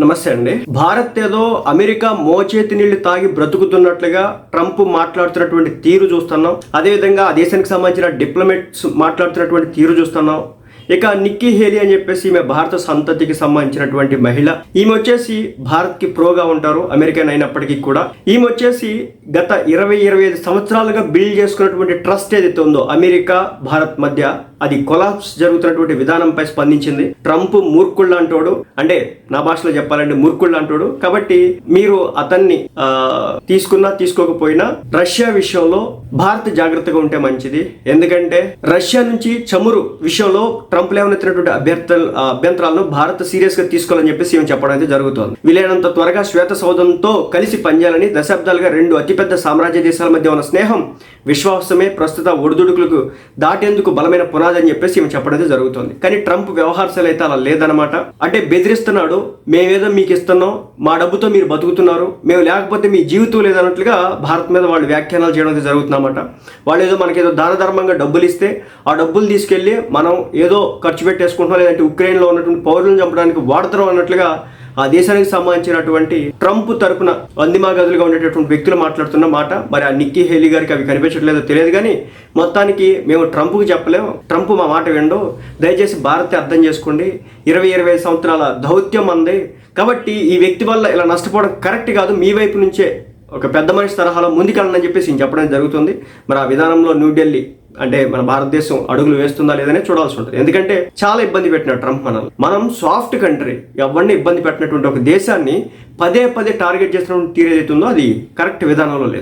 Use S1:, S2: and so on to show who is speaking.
S1: నమస్తే అండి. భారత్ ఏదో అమెరికా మోచేతి నీళ్ళు తాగి బ్రతుకుతున్నట్లుగా ట్రంప్ మాట్లాడుతున్నటువంటి తీరు చూస్తున్నాం. అదేవిధంగా ఆ దేశానికి సంబంధించిన డిప్లొమేట్స్ మాట్లాడుతున్నటువంటి తీరు చూస్తున్నాం. ఇక నిక్కీ హేలీ అని చెప్పేసి ఈమె భారత సంతతికి సంబంధించినటువంటి మహిళ. ఈమె వచ్చేసి భారత్కి ప్రోగా ఉంటారు అమెరికన్ అయినప్పటికీ కూడా. ఈమె వచ్చేసి గత ఇరవై ఇరవై ఐదు సంవత్సరాలుగా బిల్డ్ చేసుకున్నటువంటి ట్రస్ట్ ఏదైతే ఉందో అమెరికా భారత్ మధ్య అది కొలాప్స్ జరుగుతున్నటువంటి విధానంపై స్పందించింది. ట్రంప్ మూర్ఖుళ్ళు అంటాడు అంటే నా భాషలో చెప్పాలంటే మూర్ఖుళ్ళు అంటాడు. కాబట్టి మీరు అతన్ని తీసుకున్నా తీసుకోకపోయినా రష్యా విషయంలో భారత్ జాగ్రత్తగా ఉంటే మంచిది. ఎందుకంటే రష్యా నుంచి చమురు విషయంలో ట్రంప్ లేవనెత్తినటువంటి అభ్యర్థులు అభ్యంతరాలను భారత్ సీరియస్గా తీసుకోవాలని చెప్పేసి ఏమి చెప్పడం అయితే జరుగుతోంది. వీలైనంత త్వరగా శ్వేత సౌధంతో కలిసి పనిచేయాలని దశాబ్దాలుగా రెండు అతిపెద్ద సామ్రాజ్య దేశాల మధ్య ఉన్న స్నేహం విశ్వాసమే ప్రస్తుత ఒడిదుడుకులకు దాటేందుకు బలమైన పునాది అని చెప్పేసి ఈమె చెప్పడం అయితే జరుగుతుంది. కానీ ట్రంప్ వ్యవహారశైలి అయితే అలా లేదనమాట అంటే బెదిరిస్తున్నాడు మేమేదో మీకు ఇస్తున్నాం మా డబ్బుతో మీరు బతుకుతున్నారు మేము లేకపోతే మీ జీవితం లేదన్నట్లుగా భారత్ మీద వాళ్ళు వ్యాఖ్యానాలు చేయడం అయితే జరుగుతుందన్నమాట. వాళ్ళు ఏదో మనకేదో దాన ధర్మంగా డబ్బులు ఇస్తే ఆ డబ్బులు తీసుకెళ్ళి మనం ఏదో ఖర్చు పెట్టేసుకుంటున్నాం లేదంటే ఉక్రెయిన్లో ఉన్నటువంటి పౌరులను చంపడానికి వాడుతున్నాం అన్నట్లుగా ఆ దేశానికి సంబంధించినటువంటి ట్రంప్ తరపున అందిమాగదులుగా ఉండేటటువంటి వ్యక్తులు మాట్లాడుతున్న మాట. మరి ఆ నిక్కీ హేలీ గారికి అవి కనిపించట్లేదో తెలియదు కానీ మొత్తానికి మేము ట్రంప్కి చెప్పలేము. ట్రంప్ మా మాట విండు దయచేసి భారత్ అర్థం చేసుకోండి. ఇరవై ఇరవై సంవత్సరాల దౌత్యం అంది. కాబట్టి ఈ వ్యక్తి వల్ల ఇలా నష్టపోవడం కరెక్ట్ కాదు. మీ వైపు నుంచే ఒక పెద్ద మనిషి తరహాలో ముందుకెళ్ళనని చెప్పేసి చెప్పడం జరుగుతుంది. మరి ఆ విధానంలో న్యూఢిల్లీ అంటే మన భారతదేశం అడుగులు వేస్తుందా లేదనే చూడాల్సి ఉంటుంది. ఎందుకంటే చాలా ఇబ్బంది పెట్టిన ట్రంప్ మనల్ని. మనం సాఫ్ట్ కంట్రీ ఎవరిని ఇబ్బంది పెట్టినటువంటి ఒక దేశాన్ని పదే పదే టార్గెట్ చేసినటువంటి తీరేదైతుందో ఉందో అది కరెక్ట్ విధానంలో లేదు.